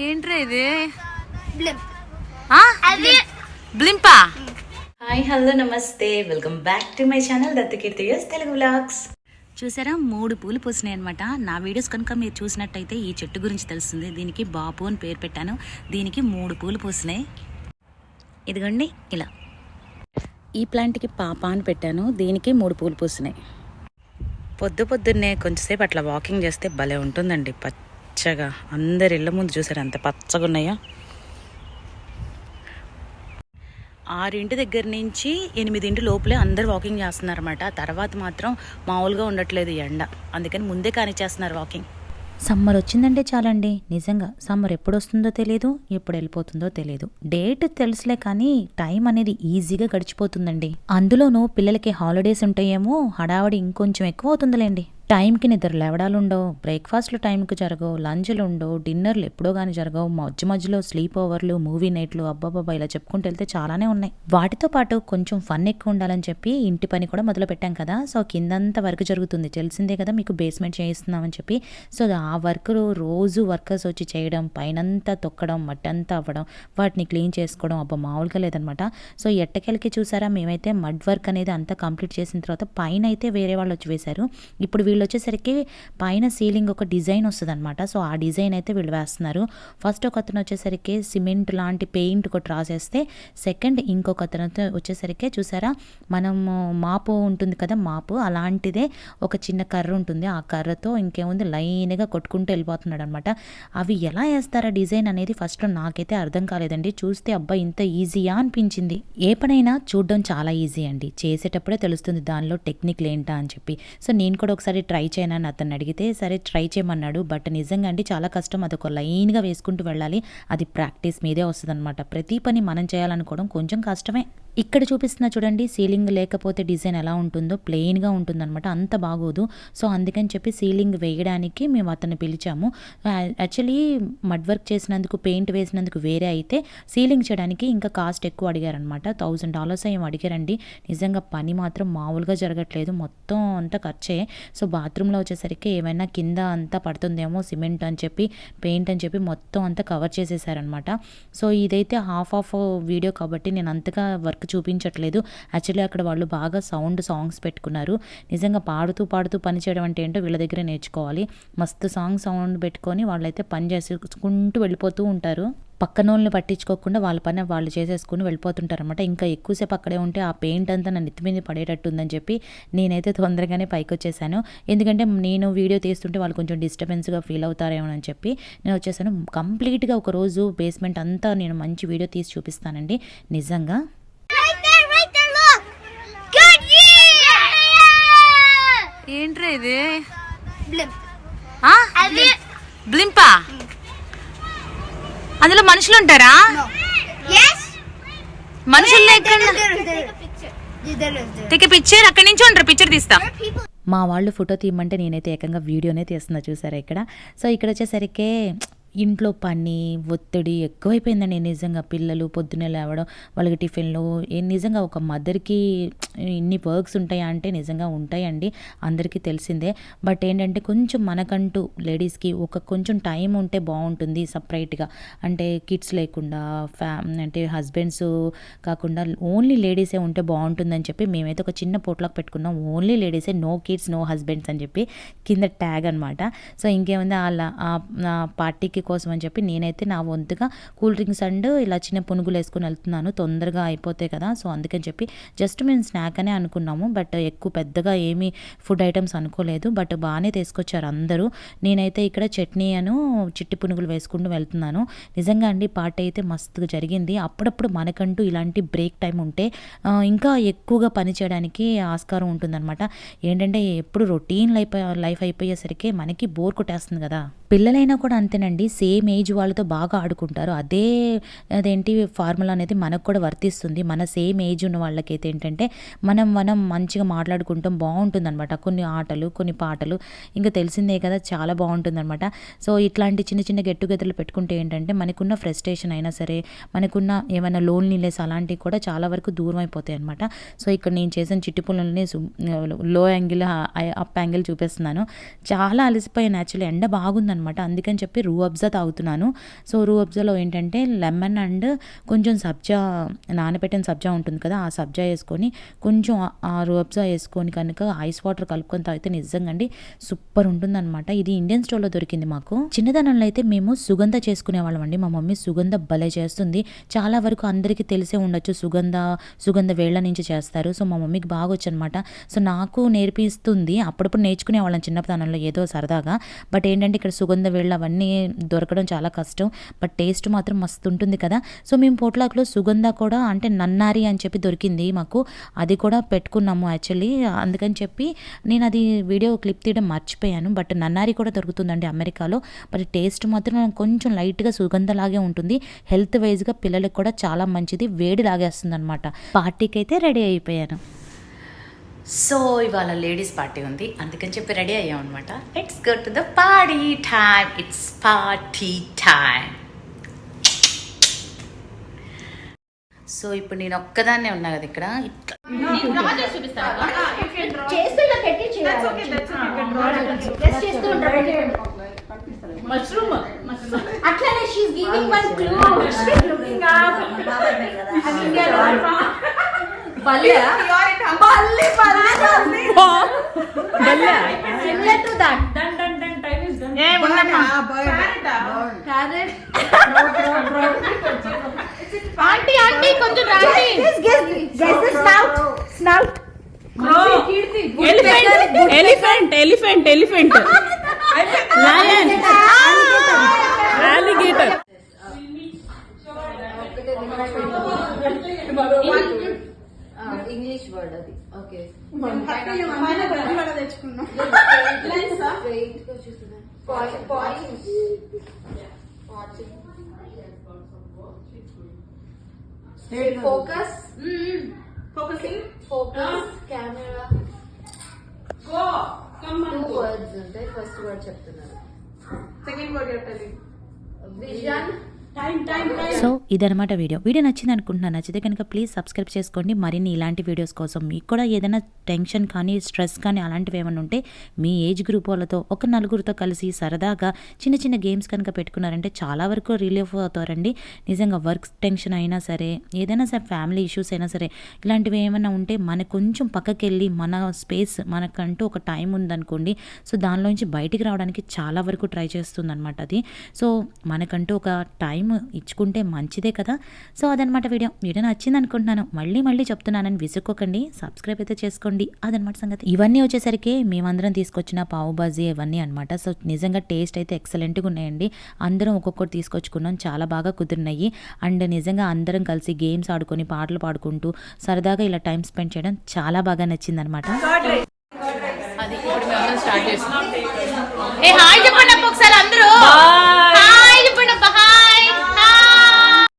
ఏంట్రా ఇది? Blip. Hi hello namaste. Welcome back to my channel Telugu vlogs. చూసారా? మూడు పూలు పూసినాయి అనమాట నా వీడియోస్ కనుక మీరు చూసినట్టయితే ఈ చెట్టు గురించి తెలుస్తుంది. దీనికి బాపు అని పేరు పెట్టాను. దీనికి మూడు పూలు పూసినాయి. ఇదిగోండి ఇలా. ఈ ప్లాంట్కి పాప అని పెట్టాను. దీనికి మూడు పూలు పూసినాయి. పొద్దు పొద్దున్నే కొంచెంసేపు అట్లా వాకింగ్ చేస్తే భలే ఉంటుందండి. పచ్చగా. అందరి ఇళ్ళ ముందు చూసారు అంత పచ్చగా ఉన్నాయో ఆరింటి దగ్గర నుంచి ఎనిమిదింటి లోపలే అందరు వాకింగ్ చేస్తున్నారన్నమాట. తర్వాత మాత్రం మామూలుగా ఉండట్లేదు ఎండ. అందుకని ముందే కానిచ్చేస్తున్నారు వాకింగ్ సమ్మర్ వచ్చిందంటే చాలండి. నిజంగా సమ్మర్ ఎప్పుడు వస్తుందో తెలియదు ఎప్పుడు వెళ్ళిపోతుందో తెలియదు డేట్ తెలుసులే కానీ టైం అనేది ఈజీగా గడిచిపోతుందండి. అందులోనూ పిల్లలకి హాలిడేస్ ఉంటాయేమో హడావడి ఇంకొంచెం ఎక్కువ అవుతుందిలేండి. టైంకి నిద్ర లేవడాలుండవు. బ్రేక్ఫాస్ట్లు టైంకి జరగవు. లంచ్లు ఉండవు డిన్నర్లు ఎప్పుడో కానీ జరగవు. మధ్య మధ్యలో స్లీప్ ఓవర్లు మూవీ నైట్లు అబ్బాబాబా ఇలా చెప్పుకుంటూ వెళ్తే చాలానే ఉన్నాయి. వాటితో పాటు కొంచెం ఫన్ ఎక్కువ ఉండాలని చెప్పి ఇంటి పని కూడా మొదలు పెట్టాం కదా. సో కిందంతా వర్క్ జరుగుతుంది. తెలిసిందే కదా మీకు బేస్మెంట్ చేయిస్తున్నామని చెప్పి. సో ఆ వర్క్ రోజు వర్కర్స్ వచ్చి చేయడం పైనంతా తొక్కడం మట్టంతా అవ్వడం వాటిని క్లీన్ చేసుకోవడం అబ్బా మామూలుగా లేదనమాట. సో ఎట్టకెళ్ళకి చూసారా? మేమైతే మడ్ వర్క్ అనేది అంతా కంప్లీట్ చేసిన తర్వాత పైన అయితే వేరే వాళ్ళు వచ్చి వేశారు. ఇప్పుడు వీళ్ళు వచ్చేసరికి పైన సీలింగ్ ఒక డిజైన్ వస్తుంది అనమాట సో ఆ డిజైన్ అయితే వీళ్ళు వేస్తున్నారు. ఫస్ట్ ఒక అతను వచ్చేసరికి సిమెంట్ లాంటి పెయింట్ ఒకటి రాసేస్తే సెకండ్ ఇంకొక అతను వచ్చేసరికి చూసారా మనము మాపు ఉంటుంది కదా మాపు అలాంటిదే ఒక చిన్న కర్ర ఉంటుంది. ఆ కర్రతో ఇంకేముంది లైన్గా కొట్టుకుంటూ వెళ్ళిపోతున్నాడు అనమాట అవి ఎలా వేస్తారా డిజైన్ అనేది ఫస్ట్ నాకైతే అర్థం కాలేదండి. చూస్తే అబ్బా ఇంత ఈజీయా అనిపించింది. ఏ పనైనా చూడడం చాలా ఈజీ అండి. చేసేటప్పుడే తెలుస్తుంది దానిలో టెక్నిక్లు ఏంటా అని చెప్పి. సో నేను కూడా ఒకసారి ట్రై చేయనని అతను అడిగితే సరే ట్రై చేయమన్నాడు. బట్ నిజంగా అండి చాలా కష్టం. అది ఒక లైన్గా వేసుకుంటూ వెళ్ళాలి. అది ప్రాక్టీస్ మీదే వస్తుంది ప్రతి పని మనం చేయాలనుకోవడం కొంచెం కష్టమే. ఇక్కడ చూపిస్తున్న చూడండి సీలింగ్ లేకపోతే డిజైన్ ఎలా ఉంటుందో ప్లెయిన్గా ఉంటుందన్నమాట. అంత బాగోదు. సో అందుకని చెప్పి సీలింగ్ వేయడానికి మేము అతను పిలిచాము. యాక్చువల్లీ మడ్ వర్క్ చేసినందుకు పెయింట్ వేసినందుకు వేరే అయితే సీలింగ్ చేయడానికి ఇంకా కాస్ట్ ఎక్కువ అడిగారనమాట థౌజండ్ డాలర్స్ ఏం అడిగారండి. నిజంగా పని మాత్రం మామూలుగా జరగట్లేదు. మొత్తం అంతా ఖర్చే. సో బాత్రూంలో వచ్చేసరికి ఏమైనా కింద అంతా పడుతుందేమో సిమెంట్ అని చెప్పి పెయింట్ అని చెప్పి మొత్తం అంతా కవర్ చేసేసారనమాట. సో ఇదైతే హాఫ్ ఆఫ్ వీడియో కాబట్టి నేను అంతగా వర్క్ చూపించట్లేదు. యాక్చువల్లీ అక్కడ వాళ్ళు బాగా సౌండ్ సాంగ్స్ పెట్టుకున్నారు. నిజంగా పాడుతూ పాడుతూ పని చేయడం అంటే ఏంటో వీళ్ళ దగ్గర నేర్చుకోవాలి. మస్తు సాంగ్ సౌండ్ పెట్టుకొని వాళ్ళైతే పని చేసుకుంటూ వెళ్ళిపోతూ ఉంటారు. పక్కన వాళ్ళని పట్టించుకోకుండా వాళ్ళ పని వాళ్ళు చేసేసుకుని వెళ్ళిపోతుంటారు అనమాట ఇంకా ఎక్కువసేపు అక్కడే ఉంటే ఆ పెయింట్ అంతా నా నెత్తి మీద పడేటట్టు ఉందని చెప్పి నేనైతే తొందరగానే పైకి వచ్చేసాను ఎందుకంటే నేను వీడియో తీస్తుంటే వాళ్ళు కొంచెం డిస్టర్బెన్స్గా ఫీల్ అవుతారేమో అని చెప్పి నేను వచ్చేసాను. కంప్లీట్గా ఒక రోజు బేస్మెంట్ అంతా నేను మంచి వీడియో తీసి చూపిస్తానండి. నిజంగా There, there, there. Take picture అక్కడి నుంచి ఉంటారు పిక్చర్ తీస్తా. మా వాళ్ళు ఫోటో తీయమంటే నేనైతే ఏకంగా వీడియోనే తీస్తున్నా చూసారా ఇక్కడ? సో ఇక్కడ వచ్చేసరికి ఇంట్లో పని ఒత్తిడి ఎక్కువైపోయిందండి నిజంగా. పిల్లలు పొద్దున్నే లేవడం వాళ్ళకి టిఫిన్లు నిజంగా ఒక మదర్కి ఇన్ని వర్క్స్ ఉంటాయా అంటే నిజంగా ఉంటాయండి అందరికీ తెలిసిందే. బట్ ఏంటంటే కొంచెం మనకంటూ లేడీస్కి ఒక కొంచెం టైం ఉంటే బాగుంటుంది సపరేట్గా. అంటే కిడ్స్ లేకుండా ఫ్యా అంటే హస్బెండ్స్ కాకుండా ఓన్లీ లేడీసే ఉంటే బాగుంటుందని చెప్పి మేమైతే ఒక చిన్న పోట్లాక్ పెట్టుకున్నాం. ఓన్లీ లేడీసే నో కిడ్స్ నో హస్బెండ్స్ అని చెప్పి కింద ట్యాగ్ అనమాట సో ఇంకేముంది అలా ఆ పార్టీకి కోసం అని చెప్పి నేనైతే నా వంతుగా కూల్ డ్రింక్స్ అండ్ ఇలా చిన్న పునుగులు వేసుకుని వెళ్తున్నాను. తొందరగా అయిపోతాయి కదా సో అందుకని చెప్పి జస్ట్ మేము స్నాక్ అనే అనుకున్నాము. బట్ ఎక్కువ పెద్దగా ఏమీ ఫుడ్ ఐటమ్స్ అనుకోలేదు. బట్ బాగానే తీసుకొచ్చారు అందరూ. నేనైతే ఇక్కడ చట్నీ అను చిట్టి పునుగులు వేసుకుంటూ వెళ్తున్నాను. నిజంగా అండి పార్టీ అయితే మస్తుగా జరిగింది. అప్పుడప్పుడు మనకంటూ ఇలాంటి బ్రేక్ టైం ఉంటే ఇంకా ఎక్కువగా పని చేయడానికి ఆస్కారం ఉంటుందన్నమాట. ఏంటంటే ఎప్పుడు రొటీన్ లైఫ్ లైఫ్ అయిపోయేసరికి మనకి బోర్ కొట్టేస్తుంది కదా. పిల్లలైనా కూడా అంతేనండి. సేమ్ ఏజ్ వాళ్ళతో బాగా ఆడుకుంటారు. అదే అదేంటి ఫార్ములా అనేది మనకు కూడా వర్తిస్తుంది. మన సేమ్ ఏజ్ ఉన్న వాళ్ళకైతే ఏంటంటే మనం మనం మంచిగా మాట్లాడుకుంటాం బాగుంటుంది అనమాట కొన్ని ఆటలు కొన్ని పాటలు. ఇంకా తెలిసిందే కదా చాలా బాగుంటుంది అనమాట సో ఇట్లాంటి చిన్న చిన్న గెట్ టుగెదర్లు పెట్టుకుంటే ఏంటంటే మనకున్న ఫ్రస్ట్రేషన్ అయినా సరే మనకున్న ఏమైనా లోన్లీనెస్ అలాంటివి కూడా చాలా వరకు దూరం అయిపోతాయి అనమాట సో ఇక్కడ నేను చేసిన చిట్టి పుల్లల్ని లో యాంగిల్ అప్ యాంగిల్ చూపిస్తున్నాను. చాలా అలసిపోయాను యాక్చువల్లీ. ఎండ బాగుందన్నమాట. అనమాట అందుకని చెప్పి రూ అబ్జా తాగుతున్నాను. సో రూ అబ్జాలో ఏంటంటే లెమన్ అండ్ కొంచెం సబ్జా నానబెట్టిన సబ్జా ఉంటుంది కదా ఆ సబ్జా వేసుకొని కొంచెం ఆ- రూ అబ్జా వేసుకొని కనుక ఐస్ వాటర్ కలుపుకొని తాగితే నిజంగా అండి సూపర్ ఉంటుందన్నమాట. ఇది ఇండియన్ స్టోర్లో దొరికింది మాకు. చిన్నదనంలో అయితే మేము సుగంధ చేసుకునే వాళ్ళం అండి. మా మమ్మీ సుగంధ భలే చేస్తుంది. చాలా వరకు అందరికీ తెలిసే ఉండొచ్చు సుగంధ సుగంధ వేళ్ళ నుంచి చేస్తారు. సో మా మమ్మీకి బాగా వచ్చు అనమాట సో నాకు నేర్పిస్తుంది. అప్పుడప్పుడు నేర్చుకునే వాళ్ళం చిన్నతనంలో ఏదో సరదాగా. బట్ ఏంటంటే ఇక్కడ సుగంధ వేళ్ళు అవన్నీ దొరకడం చాలా కష్టం బట్ టేస్ట్ మాత్రం మస్తు ఉంటుంది కదా. సో మేము పోట్లాక్లో సుగంధ కూడా అంటే నన్నారి అని చెప్పి దొరికింది మాకు. అది కూడా పెట్టుకున్నాము యాక్చువల్లీ. అందుకని చెప్పి నేను అది వీడియో క్లిప్ తీయడం మర్చిపోయాను. బట్ నన్నారి కూడా దొరుకుతుందండి అమెరికాలో. బట్ టేస్ట్ మాత్రం కొంచెం లైట్గా సుగంధలాగే ఉంటుంది. హెల్త్ వైజ్గా పిల్లలకు కూడా చాలా మంచిది. వేడి లాగేస్తుంది అనమాట పార్టీకి అయితే రెడీ అయిపోయాను. సో ఇవాళ లేడీస్ పార్టీ ఉంది. అందుకని చెప్పి రెడీ అయ్యాం అనమాట it's go to the party time it's party time so ఇప్పుడు నేను ఒక్కదాన్నే ఉన్నా కదా ఇక్కడ. ఇట్లా. అట్లనే she's giving one clue looking up aunty aunty కొంచెం రాండి. Guess snout snout elephant elephant elephant lion alligator English word అది okay focus focus camera two words ఉంటాయి. ఫస్ట్ వర్డ్ చెప్తున్నారు. విజన్ సో ఇదనమాట వీడియో వీడియో నచ్చింది అనుకుంటున్నాను నచ్చితే కనుక ప్లీజ్ సబ్స్క్రైబ్ చేసుకోండి. మరిన్ని ఇలాంటి వీడియోస్ కోసం. మీకు కూడా ఏదైనా టెన్షన్ కానీ స్ట్రెస్ కానీ అలాంటివి ఏమైనా ఉంటే మీ ఏజ్ గ్రూప్ వాళ్ళతో ఒక నలుగురితో కలిసి సరదాగా చిన్న చిన్న గేమ్స్ కనుక పెట్టుకున్నారంటే చాలా వరకు రిలీఫ్ అవుతారండి. నిజంగా వర్క్ టెన్షన్ అయినా సరే ఏదైనా సరే ఫ్యామిలీ ఇష్యూస్ అయినా సరే ఇలాంటివి ఏమైనా ఉంటే మన కొంచెం పక్కకి వెళ్ళి మన స్పేస్ మనకంటూ ఒక టైం ఉందనుకోండి. సో దానిలోంచి బయటికి రావడానికి చాలా వరకు ట్రై చేస్తుంది అనమాట అది. సో మనకంటూ ఒక టైం ఇచ్చుకుంటే మంచిదే కదా. సో అదనమాట వీడియో. వీడియో నచ్చింది అనుకుంటున్నాను మళ్ళీ మళ్ళీ చెప్తున్నానని విసుక్కోకండి. సబ్స్క్రైబ్ అయితే చేసుకోండి. అదనమాట సంగతి. ఇవన్నీ వచ్చేసరికి మేమందరం తీసుకొచ్చిన పావు బాజీ ఇవన్నీ అనమాట సో నిజంగా టేస్ట్ అయితే ఎక్సలెంట్గా ఉన్నాయండి. అందరం ఒక్కొక్కటి తీసుకొచ్చుకున్నాం. చాలా బాగా కుదిరినాయి. అండ్ నిజంగా అందరం కలిసి గేమ్స్ ఆడుకొని పాటలు పాడుకుంటూ సరదాగా ఇలా టైం స్పెండ్ చేయడం చాలా బాగా నచ్చిందనమాట. స్టార్ట్ చేస్తాం ఏ హాయ్ చెప్పండి అప్ప